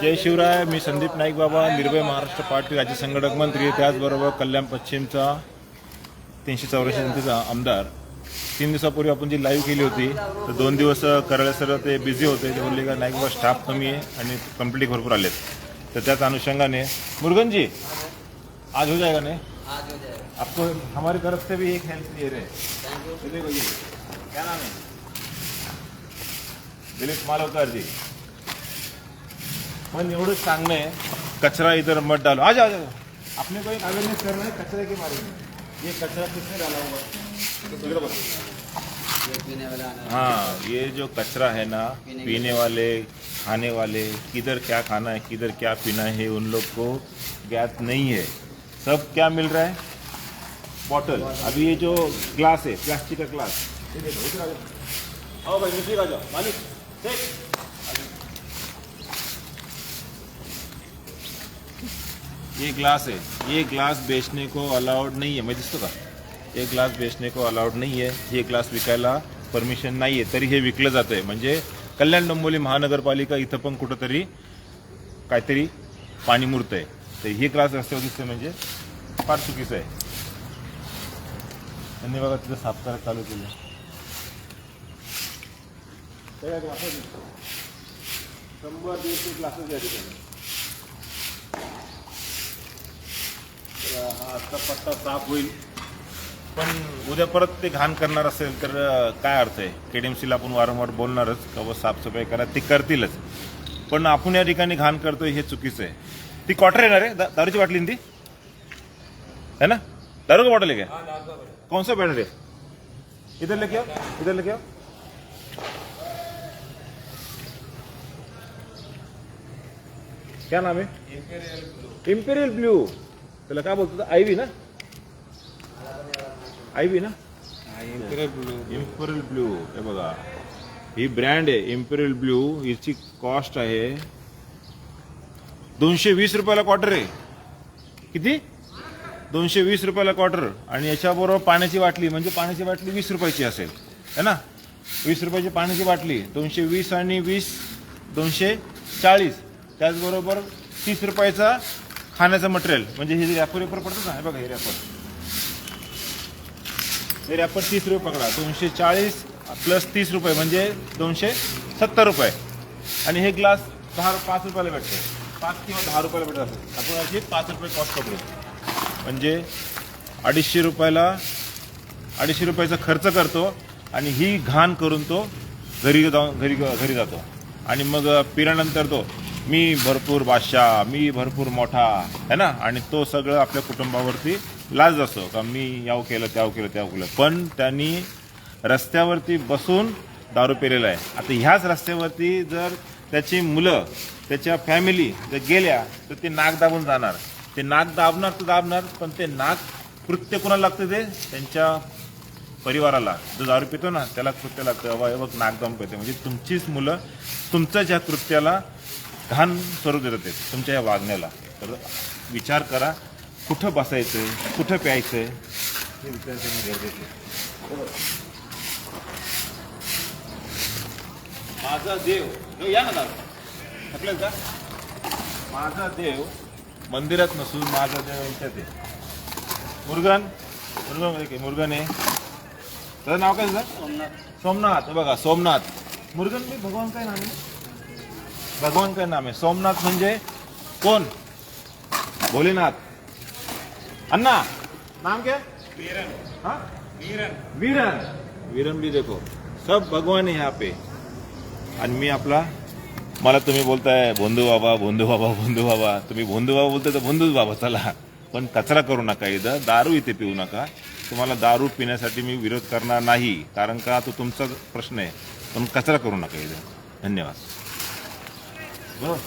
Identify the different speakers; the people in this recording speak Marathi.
Speaker 1: जय शिवराय मी संदीप नाईक बाबा निर्भय महाराष्ट्र पार्टी राज्य संघटक मंत्री त्याचबरोबर कल्याण पश्चिमचा तीनशे चौऱ्याऐंशी जनतेचा आमदार तीन दिवसापूर्वी आपण जी लाईव्ह केली होती तर दोन दिवस करायला सर ते बिझी होते ते बोलले का नाईक बाबा स्टाफ कमी आहे आणि कंप्लीट भरपूर आलेत. तर त्याच अनुषंगाने. मुरुगन जी आज हो जाएगा नहीं?
Speaker 2: आज हो जाएगा.
Speaker 1: आपको हमारी तरफ से भी एक हेल्प दे रहे हैं देखो ये. क्या नाम है? दिलीप मालवकर जी. पण एवढंच सांगणं आहे कचरा इधर मत डालो. आ जाओ आ जाओ अपने को एक अवेयरनेस करना है कचरे के बारे में? ये कचरा किसने डाला हुआ हाँ. ये जो कचरा है ना
Speaker 2: पीने
Speaker 1: वाले खाने वाले, किधर क्या खाना है, किधर क्या पीना है, उन लोग को ज्ञात नहीं है। सब क्या मिल रहा है? बॉटल। अभी ये जो ग्लास है, प्लास्टिक का ग्लास। ये ये ग्लास है। ये ग्लास बेचने को अलाउड नहीं है। मैं दिसतो का हे ग्लास बेचणे को अलाउड नाही हे। ग्लास विकायला परमिशन नाही आहे तरी हे विकलं जातं आहे कल्याण डोंबिवली महानगरपालिका इथं पण कुठंतरी काहीतरी पाणी मुरतं आहे तर हे क्लास रस्त्यावर दिसतं म्हणजे फार चुकीचं आहे. त्यांनी बघा तिथं साफ करायला चालू केलं. आहे? शंभर दीडशे क्लासेस या ठिकाणी. हा आजचा पट्टा साफ होईल. पण उद्या परत ते घाण करणार असेल तर काय अर्थ आहे? केडीएमसीला आपण वारंवार बोलणारच. का व साफसफाई करा. ती करतीलच. पण आपण या ठिकाणी घाण करतोय हे चुकीचं आहे. ती क्वार्टर येणार आहे? दा- दारूची बाटली ती? है ना? दारू का बॉटल है क्या कौन सा बैनर है इधर लेके आओ. इधर लेके आओ. क्या नाम है? इम्पेरियल ब्ल्यू त्याला काय बोलतो? आयव्ही ना? आयव्ही ना? इम्पेरियल ब्ल्यू हे बघा. ही ब्रँड आहे इम्पेरियल ब्ल्यू हिची कॉस्ट आहे दोनशे वीस रुपयाला क्वार्टर आहे. किती? दोनशे वीस रुपयाला क्वार्टर आणि याच्याबरोबर पाण्याची बाटली म्हणजे पाण्याची बाटली वीस रुपयाची असेल. है ना? वीस रुपयाची पाण्याची बाटली दोनशे वीस आणि वीस दोनशे चाळीस त्याचबरोबर तीस रुपयाचा खाण्याचं मटेरियल म्हणजे हे रॅपर वेपर पडतं ना हे बघा हे रॅपर तरी आपण तीस रुपये पकडा. दोनशे चाळीस प्लस तीस रुपये म्हणजे दोनशे सत्तर रुपये. आणि हे ग्लास दहा पाच रुपयाला भेटते. पाच किंवा दहा रुपयाला भेटत असेल. आपण अशी पाच रुपये कॉस्ट पकडू. म्हणजे अडीचशे रुपयाला अडीचशे रुपयाचा खर्च करतो आणि ही घाण करून तो घरी जाऊन घरी घरी जातो. आणि मग पिल्यानंतर तो मी भरपूर बादशाह मी भरपूर मोठा है ना? आणि तो सगळं आपल्या कुटुंबावरती लाज असतो का मी याव केलं त्याव केलं त्याव केलं. पण त्यांनी रस्त्यावरती बसून दारू पेलेला आहे. आता ह्याच रस्त्यावरती जर त्याची मुलं त्याच्या फॅमिली जर गेल्या तर ते नाक दाबून जाणार. ते नाक दाबणार तर दाबणार पण ते नाक कृत्य कोणाला लागतं ते? त्यांच्या परिवाराला. जो दारू पितो ना त्याला कृत्य लागतं. अवा बघ नाक दाबून पिते म्हणजे तुमचीच मुलं तुमचं ज्या कृत्याला घाण स्वरूप देतात ते तुमच्या या वागण्याला. तर विचार करा कुठं बसायचंय कुठं हे गरजेचं आहे माझा देव हे या ना दादा. थकलेत का माझा देव मंदिरात नसून माझा देव यांच्यात आहे. मुरगन मुरगन? मुरगन आहे. त्याचं नाव काय तुझं? सोमनाथ हे बघा सोमनाथ. मुरगन मी भगवान काय नाम आहे? भगवान काय नाम आहे? सोमनाथ म्हणजे कोण? भोलेनाथ. अन्ना। नाम क्या? वीरन। हाँ? वीरन। वीरन। वीरन भी देखो। सब भगवान है यहाँ पे। आणि मी आपला मला तुम्ही बोलताय भोंदू बाबा भोंदू बाबा भोंदू बाबा. तुम्ही भोंदू बाबा बोलताय तर भोंदूच बाबा चला. पण कचरा करू नका इथं दारू इथे पिऊ नका. तुम्हाला दारू पिण्यासाठी मी विरोध करणार नाही कारण का तो तुमचा प्रश्न आहे. पण कचरा करू नका इथं. धन्यवाद. बरोबर